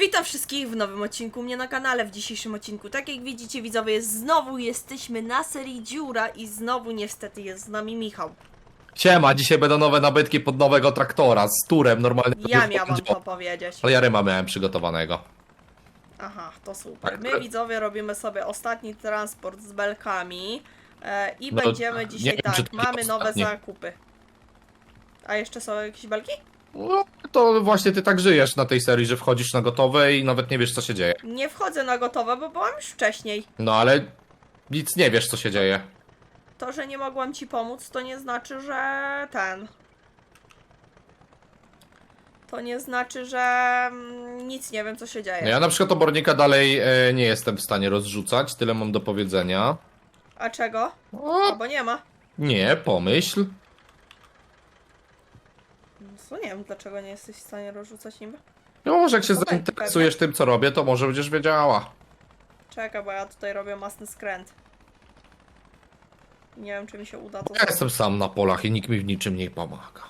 Witam wszystkich w nowym odcinku mnie na kanale. W dzisiejszym odcinku, tak jak widzicie widzowie, znowu jesteśmy na serii Dziura i znowu niestety jest z nami Michał. Siema, dzisiaj będą nowe nabytki pod nowego traktora z turem normalnie. Ja miałam to powiedzieć. Ale ja ryma miałem przygotowanego. Aha, to super. Tak. My widzowie robimy sobie ostatni transport z belkami e, i No, będziemy nie dzisiaj wiem, tak, mamy jest nowe ostatni. zakupy. A jeszcze są jakieś belki? No, to właśnie ty tak żyjesz na tej serii, że wchodzisz na gotowe i nawet nie wiesz co się dzieje. Nie wchodzę na gotowe, bo byłam już wcześniej. No ale nic nie wiesz co się dzieje. To, że nie mogłam ci pomóc, to nie znaczy, że ten. To nie znaczy, że mm, nic nie wiem, co się dzieje. Ja na przykład obornika dalej e, nie jestem w stanie rozrzucać, tyle mam do powiedzenia. A czego? O, No bo nie ma. nie, pomyśl. Co nie wiem, dlaczego nie jesteś w stanie rozrzucać niby. No może jak się No tak, zainteresujesz tym co robię, to może będziesz wiedziała. Czekaj, bo ja tutaj robię masny skręt. Nie wiem, czy mi się uda to Ja jestem sam na polach i nikt mi w niczym nie pomaga.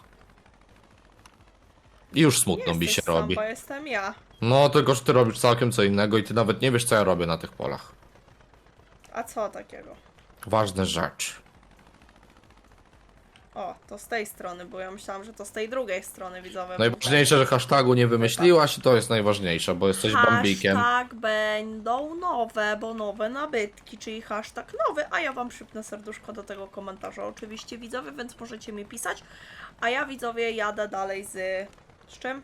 I już smutno mi Jesteś się sam, robi. bo jestem ja. No, tylko że ty robisz całkiem co innego i ty nawet nie wiesz, co ja robię na tych polach. A co takiego? Ważne rzeczy. O, to z tej strony, bo ja myślałam, że to z tej drugiej strony widzowe. Najważniejsze, że hashtagu nie wymyśliłaś i to jest najważniejsze, bo jesteś bambikiem. Hashtag będą nowe, bo nowe nabytki, czyli hashtag nowy, a ja wam przypnę serduszko do tego komentarza oczywiście widzowie, więc możecie mi pisać. A ja widzowie jadę dalej z... z czym?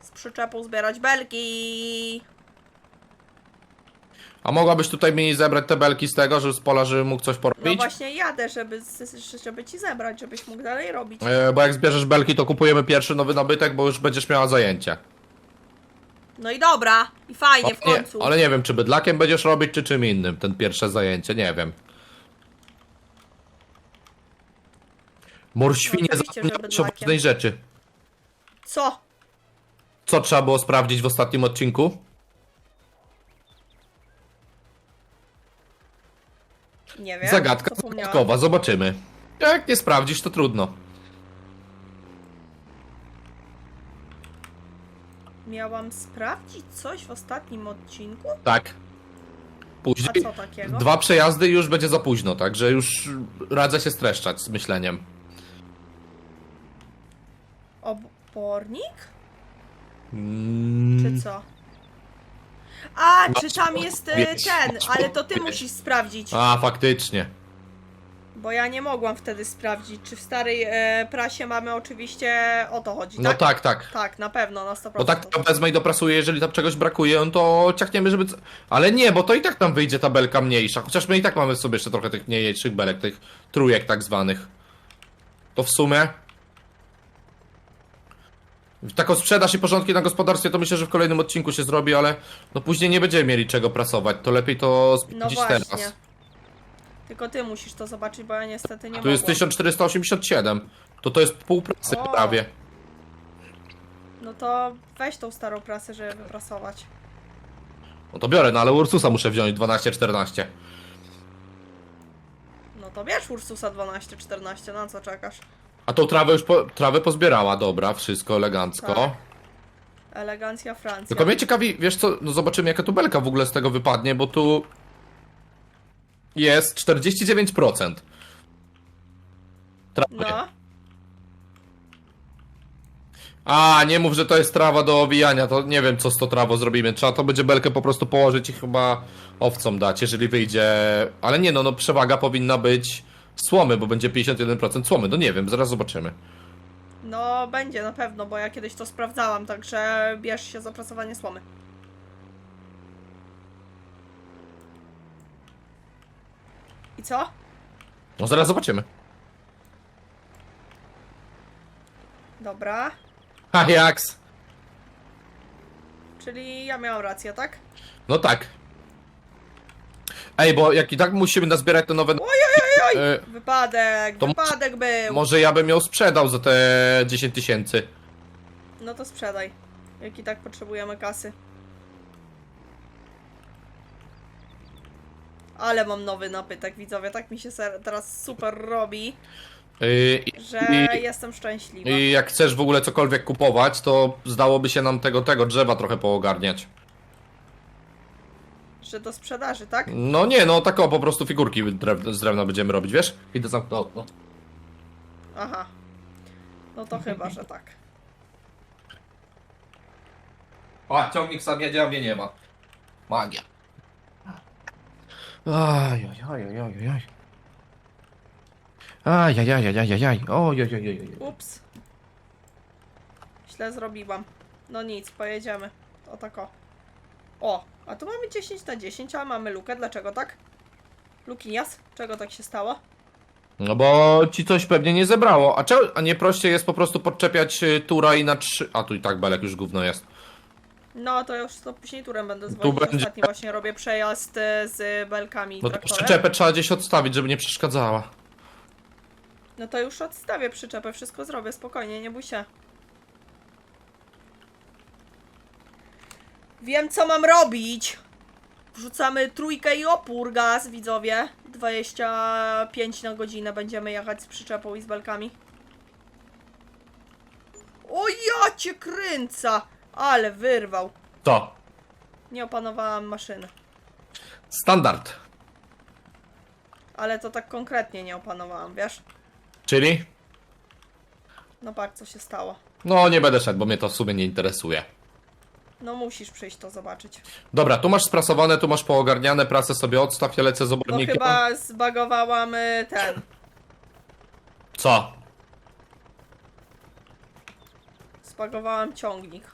Z przyczepą zbierać belki. A mogłabyś tutaj mi zebrać te belki z tego, że z pola, żebym mógł coś No porobić? właśnie jadę, żeby, żeby ci zebrać, żebyś mógł dalej robić. E, bo jak zbierzesz belki, to kupujemy pierwszy nowy nabytek, bo już będziesz miała zajęcie. No i dobra, i fajnie w O, nie, końcu. ale nie wiem, czy bydlakiem będziesz robić, czy czym innym, ten pierwsze zajęcie, nie wiem. Morświnie No zapomniałeś o ważnej rzeczy. Co? Co trzeba było sprawdzić w ostatnim odcinku? Nie wiem. Zagadka zapomniałam. zagadkowa, zobaczymy. Jak nie sprawdzisz, to trudno. Miałam sprawdzić coś w ostatnim odcinku? Tak. A Później co takiego? dwa przejazdy i już będzie za późno, także już radzę się streszczać z myśleniem. Obornik? Mm, Czy co? A, czy tam jest e, ten, ale to ty musisz sprawdzić. A, faktycznie. Bo ja nie mogłam wtedy sprawdzić, czy w starej e, prasie mamy oczywiście o to chodzi, No tak? tak, tak. Tak, na pewno, na 100%. Bo tak to wezmę i doprasuję, jeżeli tam czegoś brakuje, no to ciachniemy, żeby... c- Ale nie, bo to i tak nam wyjdzie tabelka mniejsza, chociaż my i tak mamy sobie jeszcze trochę tych mniejszych belek, tych trójek tak zwanych. To w sumie... Taką sprzedaż i porządki na gospodarstwie to myślę, że w kolejnym odcinku się zrobi, ale no później nie będziemy mieli czego prasować, to lepiej to No właśnie. teraz. Tylko ty musisz to zobaczyć, bo ja niestety nie Tu jest mogłam. 1487, to to jest pół pracy O. prawie. No to weź tą starą prasę, żeby wyprasować. No to biorę, no ale Ursusa muszę wziąć 12-14. No to bierz Ursusa 12-14, na co czekasz? A tą trawę już po, trawę pozbierała, dobra, wszystko elegancko. Tak. Elegancja Francja. Tylko mnie ciekawi, wiesz co, no zobaczymy jaka tu belka w ogóle z tego wypadnie, bo tu jest 49%. Trawy. No, A, nie mów, że to jest trawa do owijania, to nie wiem co z tą trawą zrobimy. Trzeba to będzie belkę po prostu położyć i chyba owcom dać, jeżeli wyjdzie. Ale nie no, no przewaga powinna być słomy, bo będzie 51% słomy. No nie wiem, zaraz zobaczymy. no będzie na pewno, bo ja kiedyś to sprawdzałam, także bierz się za prasowanie słomy. I co? No zaraz zobaczymy. Dobra. Ha, jaks. Czyli ja miałam rację, tak? No tak. Ej, bo jak i tak musimy nazbierać te nowe... Oj, oj! E, Wypadek, to wypadek był! może ja bym ją sprzedał za te 10 tysięcy. No to sprzedaj. Jak i tak potrzebujemy kasy. Ale mam nowy napytek, widzowie. Tak mi się ser- teraz super robi, Yy, że i, jestem szczęśliwa. I jak chcesz w ogóle cokolwiek kupować, to zdałoby się nam tego, tego drzewa trochę poogarniać. Że do sprzedaży, tak? No nie, no tak o, po prostu figurki drew- z drewna będziemy robić, wiesz? Idę zamknę okno. Aha. No to chyba, że tak. A, ciągnik sam jedzie, a mnie nie ma. Magia. Aj, aj, aj, aj, aj, aj. Aj, aj, aj, aj, aj, aj, aj. Oj, oj, oj, oj, oj. Ups. Źle zrobiłam. No nic, pojedziemy. O tak o. O, a tu mamy 10 na 10, a mamy lukę. Dlaczego tak? Lukinias? Czego tak się stało? No bo ci coś pewnie nie zebrało. A, a nie prościej jest po prostu podczepiać y, tura i na trzy... A tu i tak belek już gówno jest. No to już to później turem będę zwodzić. będzie- Ostatni właśnie robię przejazd e, z belkami i No to traktorem. przyczepę trzeba gdzieś odstawić, żeby nie przeszkadzała. No to już odstawię przyczepę, wszystko zrobię, spokojnie, nie bój się. Wiem co mam robić! Wrzucamy trójkę i opór gaz, widzowie. 25 na godzinę będziemy jechać z przyczepą i z belkami. O ja cię kręca! Ale wyrwał. To. Nie opanowałam maszyny. Standard. Ale to tak konkretnie nie opanowałam, wiesz? Czyli? No patrz co się stało. No nie będę szedł, bo mnie to w sumie nie interesuje. No musisz przyjść to zobaczyć. Dobra, tu masz sprasowane, tu masz poogarniane, prasę sobie odstaw, ja lecę z No obornikiem. chyba zbagowałam y, ten. Co? Zbagowałam ciągnik.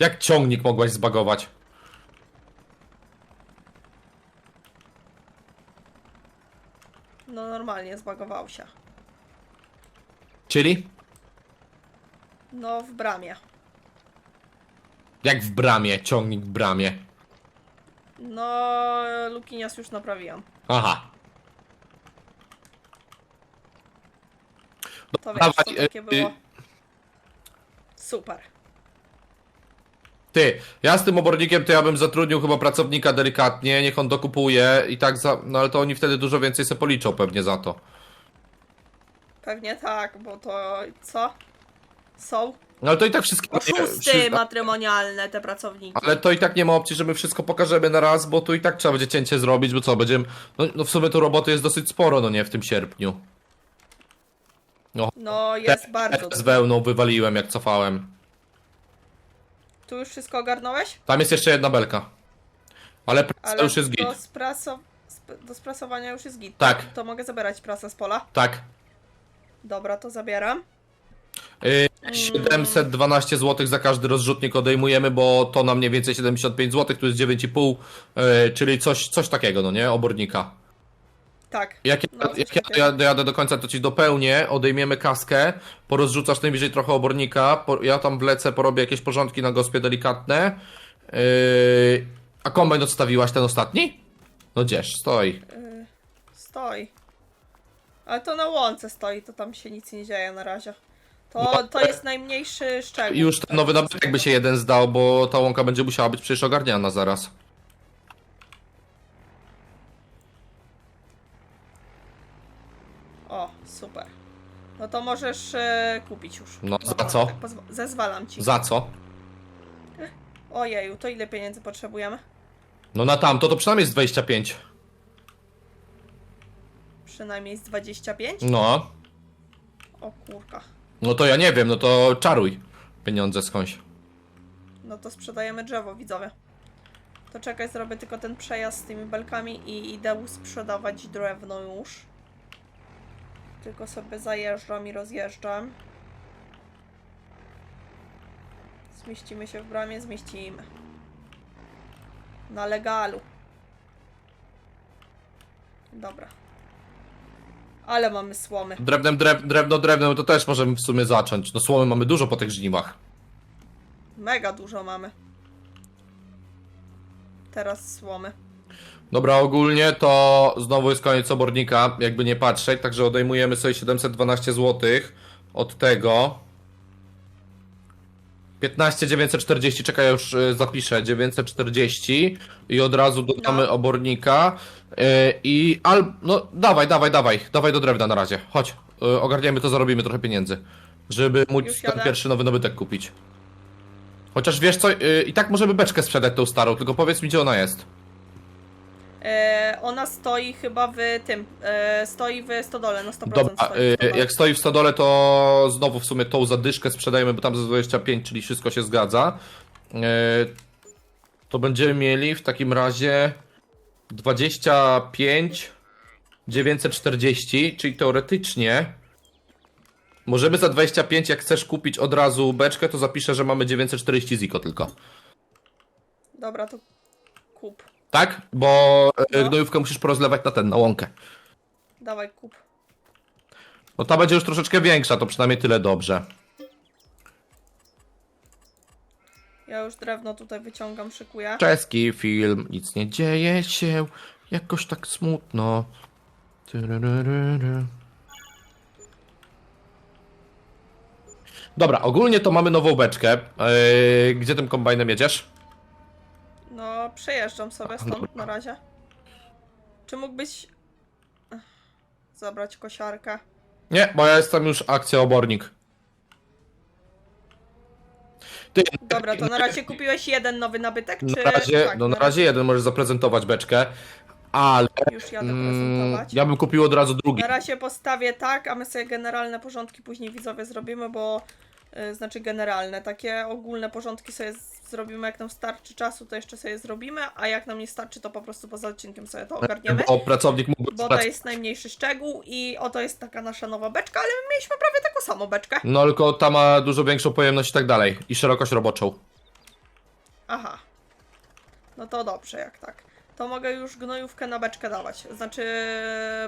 Jak ciągnik mogłaś zbagować? No normalnie zbagował się. Czyli? No w bramie. Jak w bramie, ciągnik w bramie. No Lukinias już naprawiłam. Aha. To wiesz, Dawaj, to takie y, było. y. Super. Ty, ja z tym obornikiem to ja bym zatrudnił chyba pracownika delikatnie, niech on dokupuje i tak za... No ale to oni wtedy dużo więcej se policzą pewnie za to. Pewnie tak, bo to co? Są No ale to i tak wszystko... oszusty wszy- matrymonialne te pracowniki. Ale to i tak nie ma opcji, że my wszystko pokażemy na raz, bo tu i tak trzeba będzie cięcie zrobić, bo co, będziemy... No, no w sumie tu roboty jest dosyć sporo, no nie, w tym sierpniu. No jest bardzo. Z dużo. wełną wywaliłem, jak cofałem. Tu już wszystko ogarnąłeś? Tam jest jeszcze jedna belka. Ale prasa Ale już jest git. do, spraso... sp- do sprasowania już jest git. Tak. To mogę zabierać prasę z pola? Tak. Dobra, to zabieram. Y, 712 zł za każdy rozrzutnik odejmujemy, bo to na mniej więcej 75 zł, tu jest 9,5, y, czyli coś, coś takiego, no nie, obornika. Tak. Jak, ja- No, jak ja dojadę, do końca, to ci dopełnię, odejmiemy kaskę, porozrzucasz najwyżej trochę obornika, po, ja tam wlecę, porobię jakieś porządki na gospie delikatne. Yy, a kombajn odstawiłaś ten ostatni? No gdzież, stoi. Stoi. Ale to na łące stoi, to tam się nic nie dzieje na razie. To, to jest najmniejszy szczegół. I już ten nowy nabytek by się jeden zdał, bo ta łąka będzie musiała być przecież ogarniana zaraz. O, super. No to możesz e, kupić już. No, za Dobra, co? Tak pozwa- zezwalam ci. Za co? Ojeju, to ile pieniędzy potrzebujemy? No na tamto to przynajmniej z 25. Przynajmniej z 25? No. O kurka. No to ja nie wiem, no to czaruj pieniądze skądś. No to sprzedajemy drzewo, widzowie. To czekaj, zrobię tylko ten przejazd z tymi belkami i idę sprzedawać drewno już. Tylko sobie zajeżdżam i rozjeżdżam. Zmieścimy się w bramie, zmieścimy. Na legalu. Dobra. Ale mamy słomy. Drewnem, drew, drewno, drewnem to też możemy w sumie zacząć. No słomy mamy dużo po tych żniwach. Mega dużo mamy. Teraz słomy. Dobra, ogólnie to znowu jest koniec obornika, jakby nie patrzeć, także odejmujemy sobie 712 zł od tego. 15 940, czekaj, już y, zapiszę, 940 i od razu dodamy No. obornika y, i al, no dawaj, dawaj, dawaj, dawaj do drewna na razie, chodź, y, ogarniemy to, zarobimy trochę pieniędzy, żeby móc Już ten jadę. pierwszy nowy nabytek kupić. Chociaż wiesz co, i tak możemy beczkę sprzedać tą starą, tylko powiedz mi gdzie ona jest. E, ona stoi chyba w tym, e, stoi w stodole, na 100% Dobra, stoi y, stodole. jak stoi w stodole, to znowu w sumie tą zadyszkę sprzedajemy, bo tam za 25, czyli wszystko się zgadza. To będziemy mieli w takim razie 25 940, czyli teoretycznie możemy za 25, jak chcesz kupić od razu beczkę, to zapiszę, że mamy 940 ziko tylko. Dobra, to kup. Tak? Bo y, No. gnojówkę musisz porozlewać na ten, na łąkę. Dawaj, kup. No ta będzie już troszeczkę większa, to przynajmniej tyle dobrze. Ja już drewno tutaj wyciągam, szykuję. Czeski film, nic nie dzieje się, jakoś tak smutno. Tyryryryry. Dobra, ogólnie to mamy nową beczkę. Yy, gdzie tym kombajnem jedziesz? No, przejeżdżam sobie stąd na razie. Czy mógłbyś Ech, zabrać kosiarkę? Nie, bo ja jestem już akcja obornik. Ty, Dobra, to na razie kupiłeś jeden nowy nabytek, czy... na razie, tak, no na razie jeden możesz zaprezentować beczkę, ale Już jadę mm, prezentować. ja bym kupił od razu drugi. Na razie postawię tak, a my sobie generalne porządki później widzowie zrobimy, bo znaczy generalne, takie ogólne porządki sobie zrobimy, jak nam starczy czasu, to jeszcze sobie zrobimy, a jak nam nie starczy, to po prostu poza odcinkiem sobie to ogarniemy. Bo pracownik mógłby Bo to jest najmniejszy szczegół i oto jest taka nasza nowa beczka, ale my mieliśmy prawie taką samą beczkę. No tylko ta ma dużo większą pojemność i tak dalej. I szerokość roboczą. Aha. No to dobrze, jak tak. To mogę już gnojówkę na beczkę dawać. Znaczy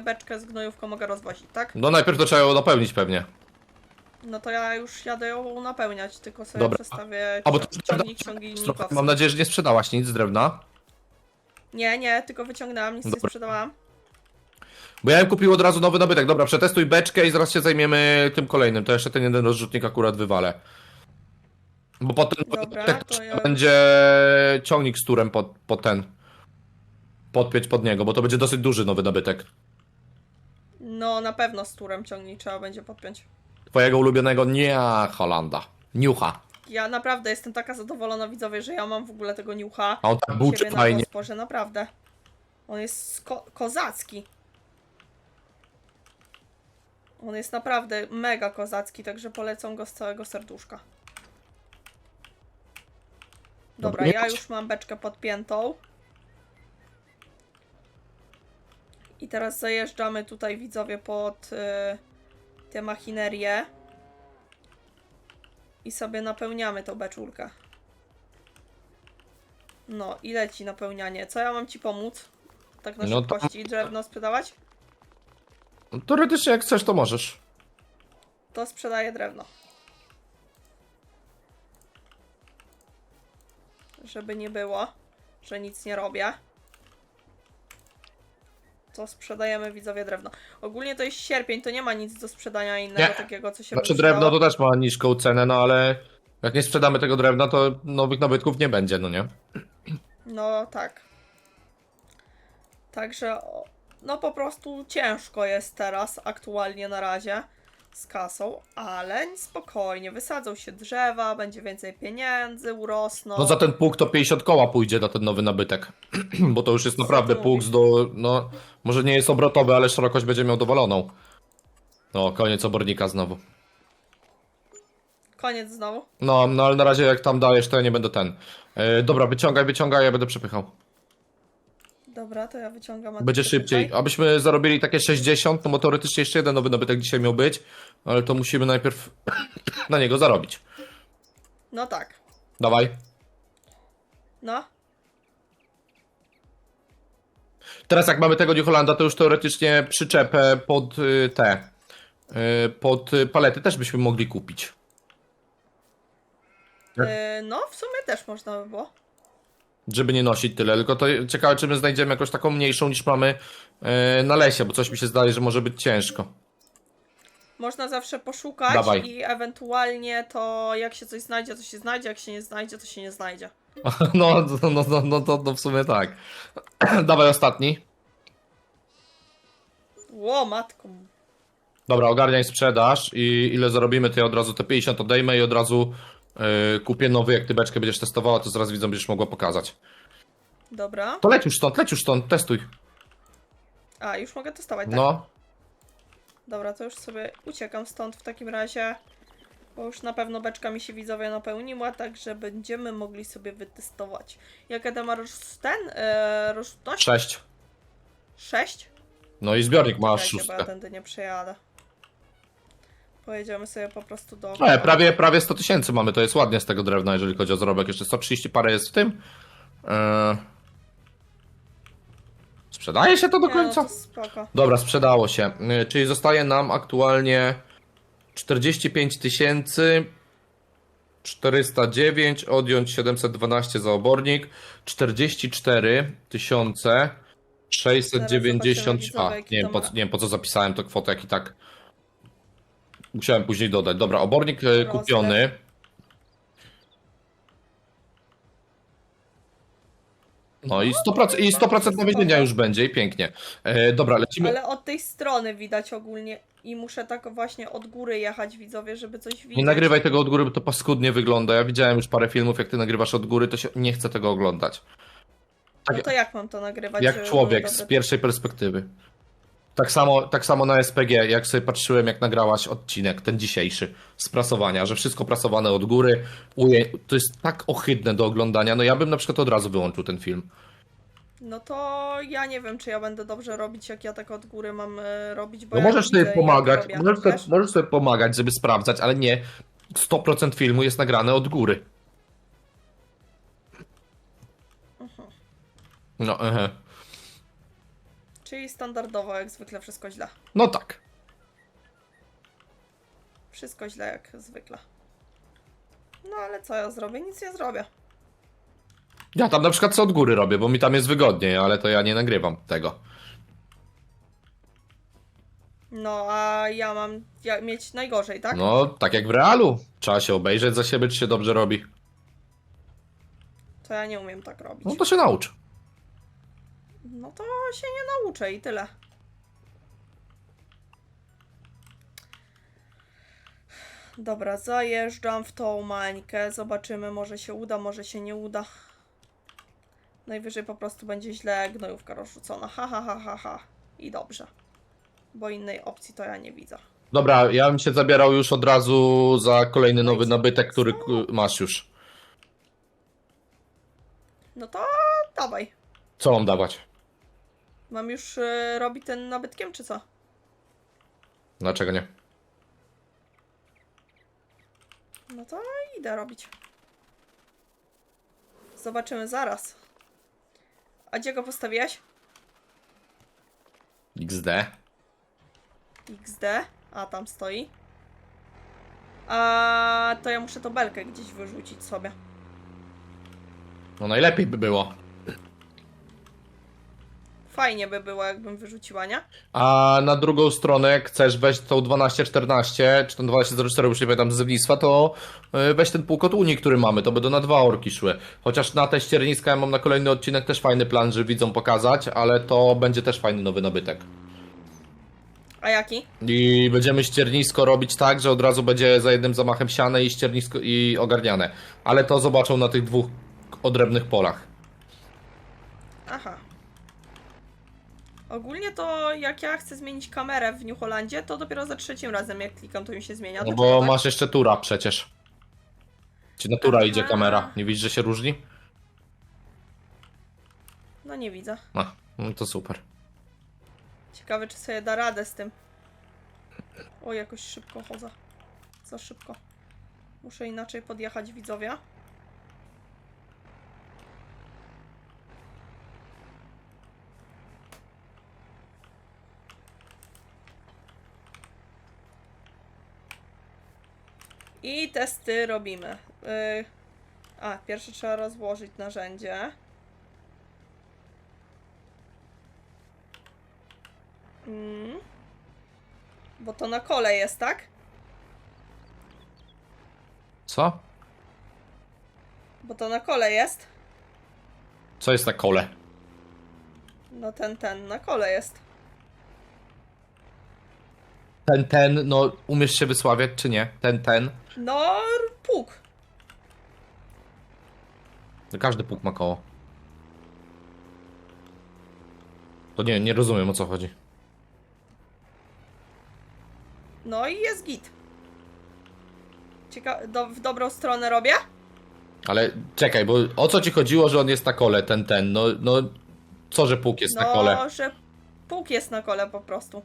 beczkę z gnojówką mogę rozwozić, tak? No najpierw to trzeba ją napełnić pewnie. No to ja już jadę ją napełniać, tylko sobie Dobra. przestawię A bo to ciągnik Trochę, ciągnikowski. mam nadzieję, że nie sprzedałaś nic z drewna. Nie, nie, tylko wyciągnęłam, nic nie Dobra. sprzedałam. Bo ja bym kupił od razu nowy nabytek. Dobra, przetestuj beczkę i zaraz się zajmiemy tym kolejnym. To jeszcze ten jeden rozrzutnik akurat wywalę. Bo potem Dobra, tak, to ja- będzie ciągnik z turem pod, pod ten. Podpiąć pod niego, bo to będzie dosyć duży nowy nabytek. No na pewno z turem ciągnik trzeba będzie podpiąć. Twojego ulubionego nie Holanda. Niucha. Ja naprawdę jestem taka zadowolona widzowie, że ja mam w ogóle tego niucha. A on tak buczy fajnie. gosporze, naprawdę. On jest ko kozacki. On jest naprawdę mega kozacki, także polecam go z całego serduszka. Dobra, ja już mam beczkę podpiętą. I teraz zajeżdżamy tutaj widzowie pod y, tę machinerię. I sobie napełniamy tą beczulkę. No i leci napełnianie. Co ja mam ci pomóc? Tak na No to- szybkości. Drewno sprzedawać? Teoretycznie jak chcesz, to możesz. To sprzedaję drewno. Żeby nie było, że nic nie robię. To sprzedajemy widzowie drewno. Ogólnie to jest sierpień, to nie ma nic do sprzedania innego Nie. takiego, co się Znaczy by przydało. drewno to też ma niską cenę, no ale jak nie sprzedamy tego drewna, to nowych nabytków nie będzie, no nie? No tak. Także, no po prostu ciężko jest teraz, aktualnie na razie, z kasą, ale spokojnie, wysadzą się drzewa, będzie więcej pieniędzy, urosną. No za ten pług to 50 koła pójdzie na ten nowy nabytek. Bo to już jest naprawdę pług z do. No, może nie jest obrotowy, ale szerokość będzie miał dowaloną. No, koniec obornika znowu. Koniec znowu. No, no ale na razie jak tam dajesz, to ja nie będę ten. E, dobra, wyciągaj, wyciągaj, ja będę przepychał. Dobra, to ja wyciągam. a ty Będzie szybciej. Abyśmy zarobili takie 60, no bo teoretycznie jeszcze jeden nowy nabytek dzisiaj miał być, ale to musimy najpierw na niego zarobić. No tak. Dawaj. No. Teraz jak mamy tego New Hollanda, to już teoretycznie przyczepę pod y, te, y, pod y, palety też byśmy mogli kupić. Tak. Yy, no, w sumie też można by było. Żeby nie nosić tyle, tylko to ciekawe, czy my znajdziemy jakąś taką mniejszą niż mamy y, na lesie, bo coś mi się zdaje, że może być ciężko. Można zawsze poszukać Dawaj. i ewentualnie to jak się coś znajdzie, to się znajdzie, jak się nie znajdzie, to się nie znajdzie. No, no, no, no, no, to, to w sumie tak. Dawaj ostatni. Ło, matko. Dobra, ogarniaj sprzedaż i ile zarobimy, to ja od razu te 50 odejmę i od razu kupię nowy, jak ty beczkę będziesz testowała, to zaraz widzą, będziesz mogła pokazać. Dobra. To leć już stąd, leć już stąd, testuj. A, już mogę testować, tak? No. Dobra, to już sobie uciekam stąd w takim razie. Bo już na pewno beczka mi się widzowie napełniła, także będziemy mogli sobie wytestować. Jakie to ma roz... ten? E, rozrzutność? Sześć. 6? No i zbiornik masz Czekajcie, bo ja szóstkę. tędy nie przejadę. Pojedziemy sobie po prostu do... E, prawie, prawie 100 tysięcy mamy, to jest ładnie z tego drewna, jeżeli chodzi o zarobek. Jeszcze 130 parę jest w tym. E... Sprzedaje się to do Nie, no końca? to spoko. Dobra, sprzedało się. Y, Czyli zostaje nam aktualnie 45 tysięcy 409, odjąć 712 za obornik, 44 tysiące 690. Zaraz A, nie wiem, po, nie wiem po co zapisałem tę kwotę, jak i tak. Musiałem później dodać. Dobra, obornik y, Rozlew. kupiony. No i 100%, i 100% nawiezienia już będzie i pięknie. E, dobra, lecimy. Ale od tej strony widać ogólnie i muszę tak właśnie od góry jechać widzowie, żeby coś widzieć. Nie nagrywaj tego od góry, bo to paskudnie wygląda. Ja widziałem już parę filmów, jak ty nagrywasz od góry, to się nie chcę tego oglądać. No to jak mam to nagrywać? Jak człowiek z pierwszej perspektywy. Tak samo, tak samo na SPG, jak sobie patrzyłem, jak nagrałaś odcinek, ten dzisiejszy, z prasowania, że wszystko prasowane od góry, uje... to jest tak ohydne do oglądania, no ja bym na przykład od razu wyłączył ten film. No to ja nie wiem, czy ja będę dobrze robić, jak ja tak od góry mam e, robić, bo No ja możesz widzę, sobie pomagać, robię, możesz sobie, możesz sobie pomagać, żeby sprawdzać, ale nie, 100% filmu jest nagrane od góry. Mhm. No, ehe. Czyli standardowo, jak zwykle, wszystko źle. no tak. Wszystko źle, jak zwykle. No ale co ja zrobię? Nic nie zrobię. Ja tam na przykład co od góry robię, bo mi tam jest wygodniej, ale to ja nie nagrywam tego. No a ja mam ja, mieć najgorzej, tak? No, tak jak w realu. Trzeba się obejrzeć za siebie, czy się dobrze robi. To ja nie umiem tak robić. No to się naucz. No to się nie nauczę i tyle. Dobra, zajeżdżam w tą mańkę. Zobaczymy, może się uda, może się nie uda. Najwyżej po prostu będzie źle gnojówka rozrzucona. Ha, ha, ha, ha, ha. I dobrze. Bo innej opcji to ja nie widzę. Dobra, ja bym się zabierał już od razu za kolejny No nowy nabytek, który masz już. No to dawaj. Co mam dawać? Mam już y, robić ten nabytkiem, czy co? Dlaczego nie? No to idę robić. Zobaczymy zaraz. A gdzie go postawiłeś? XD. XD. A, tam stoi. A to ja muszę tą belkę gdzieś wyrzucić sobie. No najlepiej by było. Fajnie by było, jakbym wyrzuciła, nie? A na drugą stronę, jak chcesz weź tą 1214, czy ten 1204, już nie pamiętam z zewnictwa, to y, weź ten półkot Unii, który mamy, to będą na dwa orki szły. Chociaż na te ścierniska ja mam na kolejny odcinek też fajny plan, że widzą pokazać, ale to będzie też fajny nowy nabytek. A jaki? I będziemy ściernisko robić tak, że od razu będzie za jednym zamachem siane i ściernisko i ogarniane. Ale to zobaczą na tych dwóch odrębnych polach. Aha. Ogólnie to jak ja chcę zmienić kamerę w New Hollandzie, to dopiero za trzecim razem jak klikam, to mi się zmienia. No bo tak? masz jeszcze tura przecież. Ci na tura Aha. idzie kamera. Nie widzisz, że się różni? No nie widzę. No, no to super. Ciekawe, czy sobie da radę z tym. O, jakoś szybko chodzę. Za szybko. Muszę inaczej podjechać, widzowie. I testy robimy. Yy... A, pierwsze trzeba rozłożyć narzędzie. Mm. Bo to na kole jest, tak? Co? Bo to na kole jest. Co jest na kole? No ten, ten, na kole jest. Ten, ten, no umiesz się wysławiać czy nie? Ten, ten. No, puk. No, Każdy puk ma koło. To nie, nie rozumiem o co chodzi. No i jest git. Cieka do, w dobrą stronę robię? Ale czekaj, bo o co ci chodziło, że on jest na kole, ten, ten, no, no, co, że puk jest na kole? No, że puk jest na kole po prostu.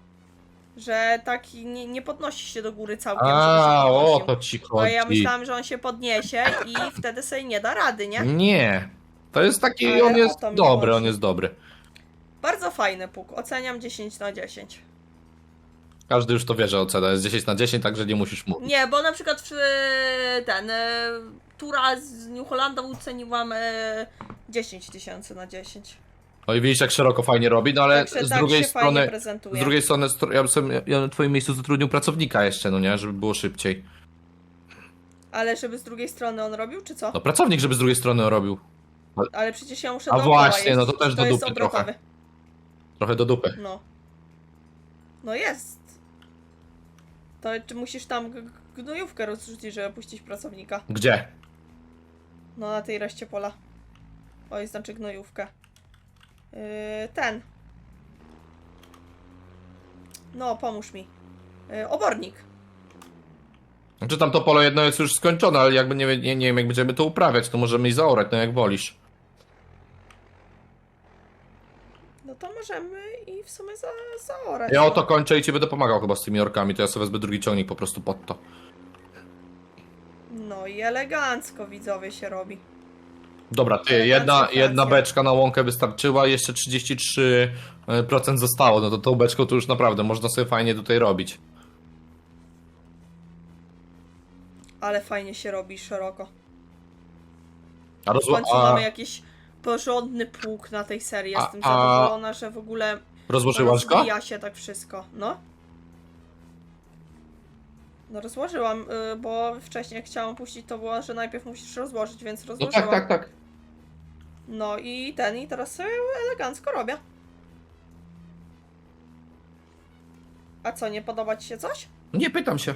Że tak nie, nie podnosi się do góry całkiem, żeby A, się o podnosił. to ci Bo ja myślałam, że on się podniesie i wtedy sobie nie da rady, nie? Nie. To jest taki, Ale on o jest to mi dobry, chodzi. on jest dobry. Bardzo fajny puk. Oceniam 10 na 10. Każdy już to wie, że ocena jest 10 na 10, także nie musisz mówić. Nie, bo na przykład w, ten e, tura z New Hollanda oceniłam e, 10 tysięcy na 10. No i widzisz, jak szeroko fajnie robi, no ale Także z tak drugiej się fajnie strony, prezentuje. z drugiej strony, stro- ja bym sobie, ja na twoim miejscu zatrudnił pracownika jeszcze, no nie, żeby było szybciej. Ale żeby z drugiej strony on robił, czy co? No pracownik, żeby z drugiej strony robił. Ale przecież ja muszę A dookoła właśnie, no to jeździć, też do jest dupy obrotowy. trochę. Trochę do dupy. No. No jest. To czy musisz tam g- g- gnojówkę rozrzucić, żeby puścić pracownika? Gdzie? No na tej reszcie pola. Oj, znaczy gnojówkę. Yy, ten. No, pomóż mi. Yy, obornik. Znaczy tam to pole jedno jest już skończone, ale jakby nie, nie, nie wiem jak będziemy to uprawiać, to możemy i zaorać, no jak wolisz. No to możemy i w sumie za, zaorać. Ja no. o to kończę i ci będę pomagał chyba z tymi orkami, to ja sobie wezmę drugi ciągnik po prostu pod to. No i elegancko widzowie się robi. Dobra, ty, jedna, jedna beczka na łąkę wystarczyła, jeszcze 33% zostało, no to tą beczką to już naprawdę można sobie fajnie tutaj robić. Ale fajnie się robi szeroko. A, W rozło- końcu a mamy jakiś porządny pług na tej serii. A- Jestem a- zadowolona, że w ogóle rozłożyłaś go? rozwija się tak wszystko. No. No rozłożyłam, y, bo wcześniej jak chciałam puścić to było, że najpierw musisz rozłożyć, więc No rozłożyłam. tak, tak, tak. No i ten, i teraz sobie elegancko robię. A co, nie podoba ci się coś? Nie pytam się.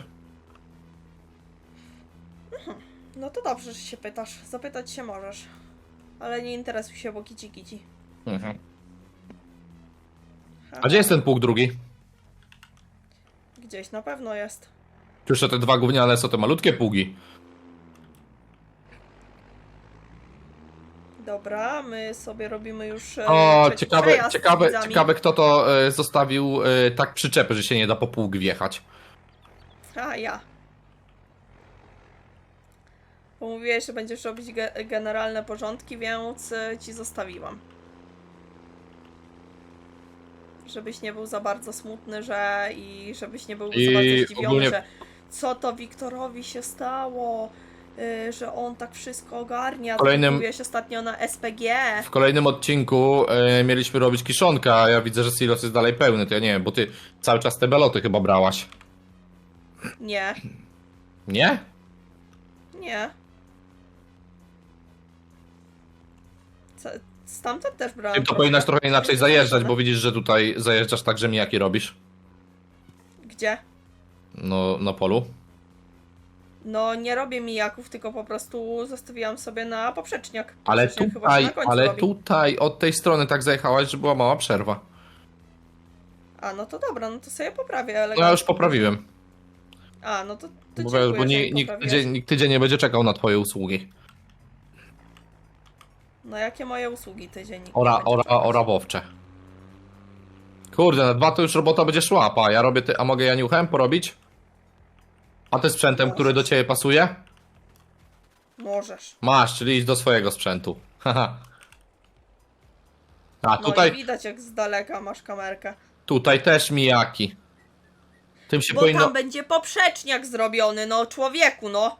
No to dobrze, że się pytasz. Zapytać się możesz. Ale nie interesuj się, bo kici kici. Mhm. A gdzie jest ten pług drugi? Gdzieś na pewno jest. Jeszcze te dwa gówniane są te malutkie pługi? Dobra, my sobie robimy już. e, O, trzeci ciekawe, przejazd z ciekawe, widzami. ciekawe kto to e, zostawił e, tak przyczepy, że się nie da po pług wjechać. A ja. Bo mówiłeś, że będziesz robić ge generalne porządki, więc e, ci zostawiłam. Żebyś nie był za bardzo smutny, że i żebyś nie był I za bardzo zdziwiony, ogólnie- że co to Wiktorowi się stało, y, że on tak wszystko ogarnia. Kolejnym-. Mówiłeś ostatnio na SPG. W kolejnym odcinku e, mieliśmy robić kiszonka, a ja widzę, że silos jest dalej pełny, to ja nie wiem, bo ty cały czas te beloty chyba brałaś. Nie, Nie? nie. Co- Stamtąd też brałam. Tym to trochę. powinnaś trochę inaczej zajeżdżać, bo widzisz, że tutaj zajeżdżasz tak, że mijaki robisz. Gdzie? No, na polu. No, nie robię mijaków, tylko po prostu zostawiłam sobie na poprzeczniak. Ale Poprzeczniak chyba tutaj, na końcu ale robi. tutaj od tej strony tak zajechałaś, że była mała przerwa. A, no to dobra, no to sobie poprawię No ja już poprawiłem. A, no to, to Bo, dziękuję, wiesz, bo że nie, nikt, poprawiłeś. tydzień, nikt tydzień nie będzie czekał na twoje usługi. No jakie moje usługi tydzień nikt Ora, nie będzie ora, czekać. orawowcze. Kurde, na dwa to już robota będzie szła, pa. Ja robię ty, a mogę Janiuchem porobić? A ty sprzętem, który do ciebie pasuje? Możesz. Masz, czyli idź do swojego sprzętu. Haha. A No tutaj, i widać jak z daleka masz kamerkę. tutaj też mijaki. Tym się Bo powinno... tam będzie poprzeczniak zrobiony, no człowieku, no.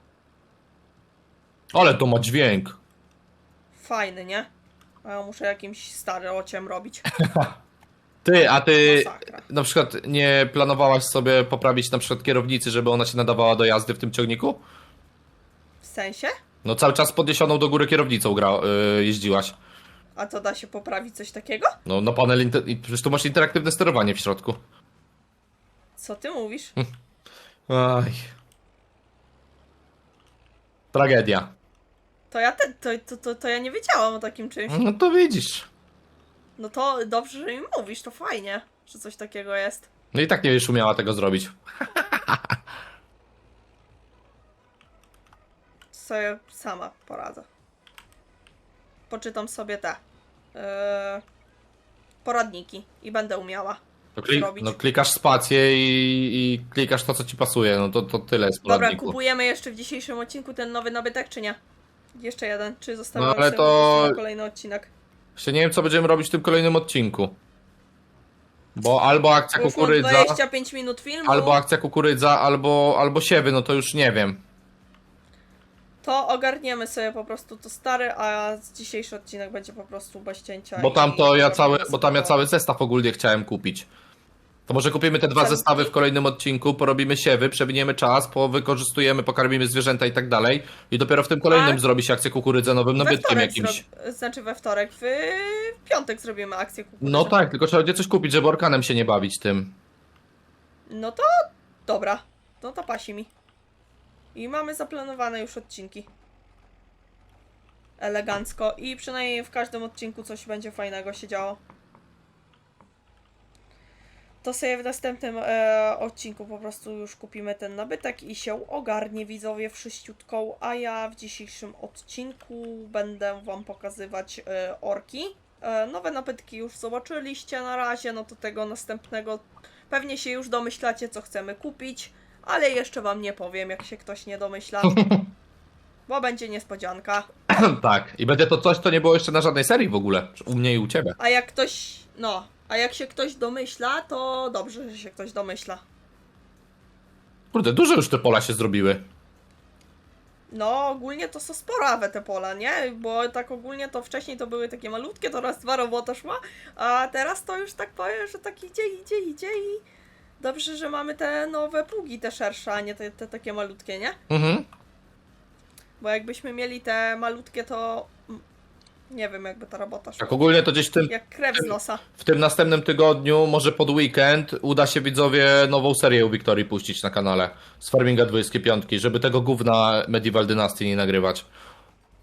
Ale to ma dźwięk. Fajny, nie? A ja muszę jakimś starociem robić. Ty, a ty Masakra. na przykład nie planowałaś sobie poprawić na przykład kierownicy, żeby ona się nadawała do jazdy w tym ciągniku? W sensie? No cały czas podniesioną do góry kierownicą gra, yy, jeździłaś. A to da się poprawić coś takiego? No na panel, inter... przecież tu masz interaktywne sterowanie w środku. Co ty mówisz? Aj. Tragedia. To ja te, to, to, to, to ja nie wiedziałam o takim czymś. No to widzisz. No to dobrze, że mi mówisz, to fajnie, że coś takiego jest. No i tak nie będziesz umiała tego zrobić. Sobie sama poradzę. Poczytam sobie te yy, poradniki i będę umiała. No, klik, Zrobić. no klikasz spację i, i klikasz to, co ci pasuje. No to, to tyle jest Dobra, poradniku. kupujemy jeszcze w dzisiejszym odcinku ten nowy nabytek, czy nie? Jeszcze jeden, czy zostawiamy No, ale sobie to- na kolejny odcinek? Jeszcze nie wiem, co będziemy robić w tym kolejnym odcinku. Bo albo akcja Już mam kukurydza, 25 minut filmu. albo akcja kukurydza, albo, albo siewy, no to już nie wiem. To ogarniemy sobie po prostu to stary, a dzisiejszy odcinek będzie po prostu bez cięcia. Bo i tam to ja cały, bo tam ja cały zestaw ogólnie chciałem kupić. To może kupimy te dwa zestawy w kolejnym odcinku, porobimy siewy, przewiniemy czas, powykorzystujemy, pokarmimy zwierzęta i tak dalej. I dopiero w tym kolejnym A- zrobi się akcję kukurydza nowym We nabytkiem jakimś. Znaczy we wtorek, w piątek zrobimy akcję kukurydzy. No tak, tylko trzeba będzie coś kupić, żeby orkanem się nie bawić tym. No to dobra, no to pasi mi. I mamy zaplanowane już odcinki. Elegancko i przynajmniej w każdym odcinku coś będzie fajnego się działo. To sobie w następnym e, odcinku po prostu już kupimy ten nabytek i się ogarnie widzowie wszyściutką, a ja w dzisiejszym odcinku będę wam pokazywać e, orki. E, nowe nabytki już zobaczyliście na razie, no to tego następnego Pewnie się już domyślacie, co chcemy kupić, ale jeszcze wam nie powiem, jak się ktoś nie domyśla. Bo będzie niespodzianka. tak, i będzie to coś, co nie było jeszcze na żadnej serii w ogóle. U mnie i u ciebie. A jak ktoś. No, a jak się ktoś domyśla, to dobrze, że się ktoś domyśla. Kurde, duże już te pola się zrobiły. No, ogólnie to są sporawe te pola, nie? Bo tak ogólnie to wcześniej to były takie malutkie, to raz dwa robota szła, a teraz to już tak powiem, że tak idzie, idzie, idzie i dobrze, że mamy te nowe pługi, te szersze, a nie te, te takie malutkie, nie? Mhm. Bo jakbyśmy mieli te malutkie, to nie wiem, jakby ta robota szła. Tak ogólnie to gdzieś w tym, Jak krew z nosa. w tym następnym tygodniu, może pod weekend, uda się widzowie nową serię u Wiktorii puścić na kanale z Farminga 25, żeby tego gówna Medieval Dynasty nie nagrywać.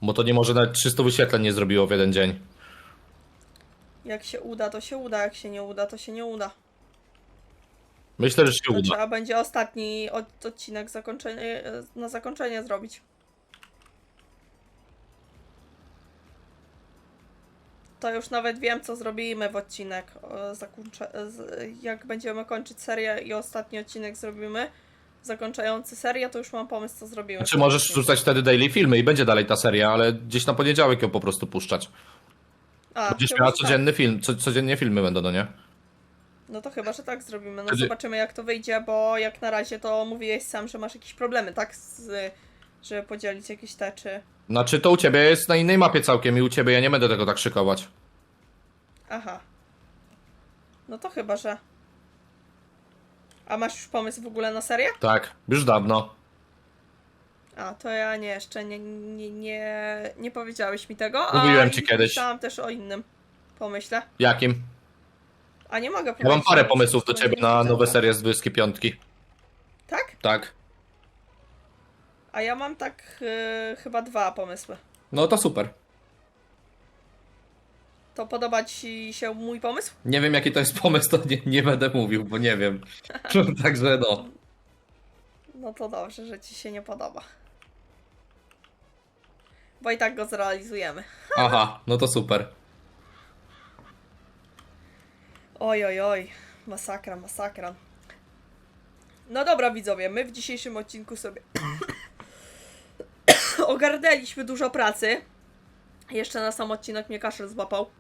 Bo to nie może nawet 300 wyświetleń nie zrobiło w jeden dzień. Jak się uda, to się uda, jak się nie uda, to się nie uda. Myślę, że się To uda. trzeba będzie ostatni od- odcinek zakończenie, na zakończenie zrobić. To już nawet wiem, co zrobimy w odcinek. e, Zakończe, jak będziemy kończyć serię i ostatni odcinek zrobimy, zakończający serię, to już mam pomysł, co zrobimy. Czy Znaczy, możesz rzucać wtedy daily filmy i będzie dalej ta seria, ale gdzieś na poniedziałek ją po prostu puszczać. A, Będziesz miała tak. codzienny film, co, codziennie filmy będą, no nie? No to chyba, że tak zrobimy. No zobaczymy jak to wyjdzie, bo jak na razie to mówiłeś sam, że masz jakieś problemy, tak? Z, żeby podzielić jakieś te, czy... Znaczy to u ciebie jest na innej mapie całkiem i u ciebie ja nie będę tego tak szykować. Aha. No to chyba, że... A masz już pomysł w ogóle na serię? Tak, już dawno. A, to ja nie, jeszcze nie, nie, nie, nie powiedziałeś mi tego. a Mówiłem ci i kiedyś. Myślałam też o innym pomyśle. Jakim? A nie mogę Ja mam parę pomysłów do ciebie na nowe serie z 25. Tak? Tak. A ja mam tak y, chyba dwa pomysły. No to super. To podoba ci się mój pomysł? Nie wiem jaki to jest pomysł, to nie, nie będę mówił, bo nie wiem. Także no. No to dobrze, że ci się nie podoba. Bo i tak go zrealizujemy. Aha, no to super. Oj, oj, oj. Masakra, masakra. No dobra, widzowie, my w dzisiejszym odcinku sobie ogarnęliśmy dużo pracy. Jeszcze na sam odcinek mnie kaszel złapał.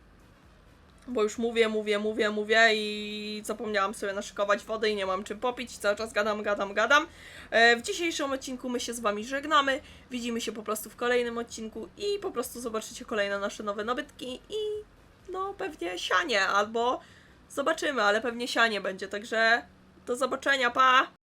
Bo już mówię, mówię, mówię, mówię i zapomniałam sobie naszykować wody i nie mam czym popić. Cały czas gadam, gadam, gadam. E, W dzisiejszym odcinku my się z Wami żegnamy. Widzimy się po prostu w kolejnym odcinku i po prostu zobaczycie kolejne nasze nowe nabytki i no pewnie sianie albo zobaczymy, ale pewnie sianie będzie, także do zobaczenia, pa!